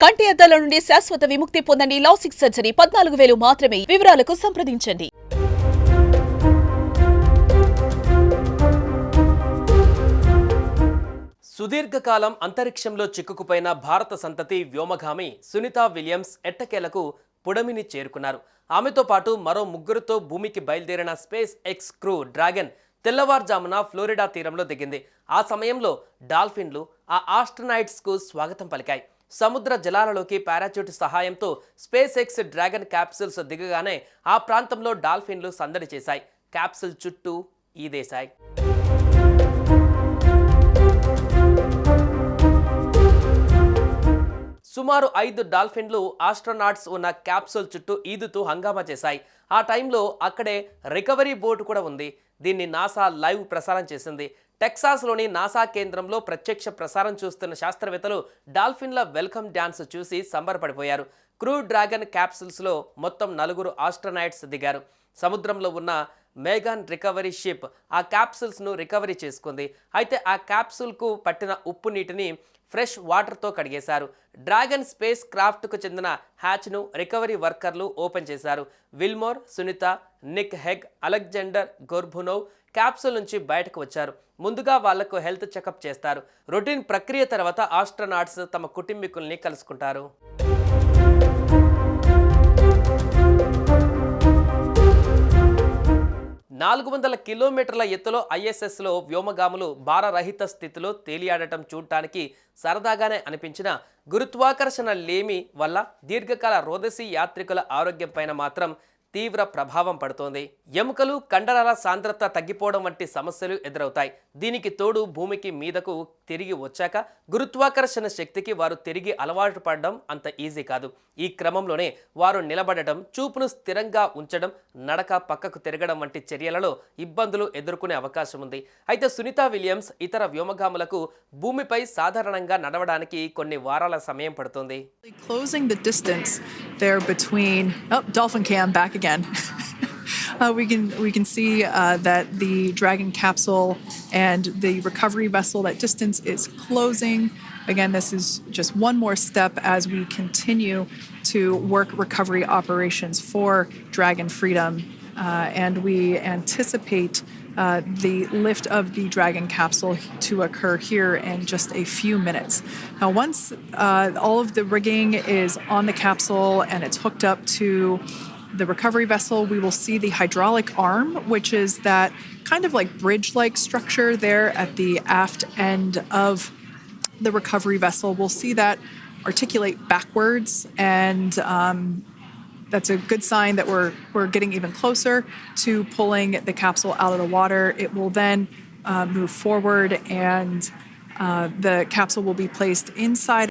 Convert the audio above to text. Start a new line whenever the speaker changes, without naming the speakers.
కంటి అద్దాల నుండి శాశ్వత విముక్తి పొందండి లాసిక్ సర్జరీ. పద్నాలుగు వేలు మాత్రమే వివరాలకు సంప్రదించండి.
సుదీర్ఘకాలం అంతరిక్షంలో చిక్కుకుపోయిన భారత సంతతి వ్యోమగామి సునీత విలియమ్స్ ఎట్టకేలకు పుడమిని చేరుకున్నారు. ఆమెతో పాటు మరో ముగ్గురుతో భూమికి బయలుదేరిన స్పేస్ ఎక్స్ క్రూ డ్రాగన్ తెల్లవారుజామున ఫ్లోరిడా తీరంలో దిగింది. ఆ సమయంలో డాల్ఫిన్లు ఆ ఆస్ట్రనైట్స్కు స్వాగతం పలికాయి. సముద్ర జలాలలోకి పారాచ్యూట్ సహాయంతో స్పేస్ ఎక్స్ డ్రాగన్ క్యాప్సిల్స్ దిగగానే ఆ ప్రాంతంలో డాల్ఫిన్లు సందడి చేశాయి. క్యాప్సూల్ చుట్టూ ఈదేశాయి. సుమారు ఐదు డాల్ఫిన్లు ఆస్ట్రోనాట్స్ ఉన్న క్యాప్సూల్ చుట్టూ ఈదుతూ హంగామా చేశాయి. ఆ టైంలో అక్కడే రికవరీ బోట్ కూడా ఉంది. దీన్ని నాసా లైవ్ ప్రసారం చేసింది. టెక్సాస్లోని నాసా కేంద్రంలో ప్రత్యక్ష ప్రసారం చూస్తున్న శాస్త్రవేత్తలు డాల్ఫిన్ల వెల్కమ్ డ్యాన్స్ చూసి సంబరపడిపోయారు. క్రూ డ్రాగన్ క్యాప్సూల్స్లో మొత్తం నలుగురు ఆస్ట్రనాయిట్స్ దిగారు. సముద్రంలో ఉన్న మేఘాన్ రికవరీ షిప్ ఆ క్యాప్సూల్స్ను రికవరీ చేసుకుంది. అయితే ఆ క్యాప్సూల్కు పట్టిన ఉప్పు నీటిని ఫ్రెష్ వాటర్తో కడిగేశారు. డ్రాగన్ స్పేస్ క్రాఫ్ట్కు చెందిన హ్యాచ్ను రికవరీ వర్కర్లు ఓపెన్ చేశారు. Wilmore Sunita Nick Hague Alexander Gorbunov capsule నుంచి బయటకు వచ్చారు. ముందుగా వాళ్ళకు హెల్త్ చెకప్ చేస్తారు. రొటీన్ ప్రక్రియ తర్వాత ఆస్ట్రనాట్స్ తమ కుటుంబీకుల్ని కలుసుకుంటారు. నాలుగు వందల కిలోమీటర్ల ఎత్తులో ఐఎస్ఎస్లో వ్యోమగాములు భారరహిత స్థితిలో తేలియాడటం చూడటానికి సరదాగానే అనిపించిన గురుత్వాకర్షణ లేమి వల్ల దీర్ఘకాల రోదసి యాత్రికుల ఆరోగ్యంపైన మాత్రం తీవ్ర ప్రభావం పడుతోంది. ఎముకలు కండరాల సాంద్రత తగ్గిపోవడం వంటి సమస్యలు ఎదురవుతాయి. దీనికి తోడు భూమికి మీదకు తిరిగి వచ్చాక గురుత్వాకర్షణ శక్తికి వారు తిరిగి అలవాటు పడడం అంత ఈజీ కాదు. ఈ క్రమంలోనే వారు నిలబడటం చూపును స్థిరంగా ఉంచడం నడక పక్కకు తిరగడం వంటి చర్యలలో ఇబ్బందులు ఎదుర్కొనే అవకాశం ఉంది. అయితే సునీత విలియమ్స్ ఇతర వ్యోమగాములకు భూమిపై సాధారణంగా నడవడానికి కొన్ని వారాల సమయం పడుతుంది.
Closing the distance there between oh dolphin cam back again. uh, we can we can see uh, that the Dragon capsule and the recovery vessel that distance is closing. Again, this is just one more step as we continue to work recovery operations for Dragon Freedom, uh, and we anticipate. Uh, the lift of the Dragon capsule to occur here in just a few minutes. Now, once uh, all of the rigging is on the capsule and it's hooked up to the recovery vessel, we will see the hydraulic arm, which is that kind of like bridge like structure there at the aft end of the recovery vessel. We'll see that articulate backwards and um, that's a good sign that we're we're getting even closer to pulling the capsule out of the water. It will then uh, move forward, and uh, the capsule will be placed inside.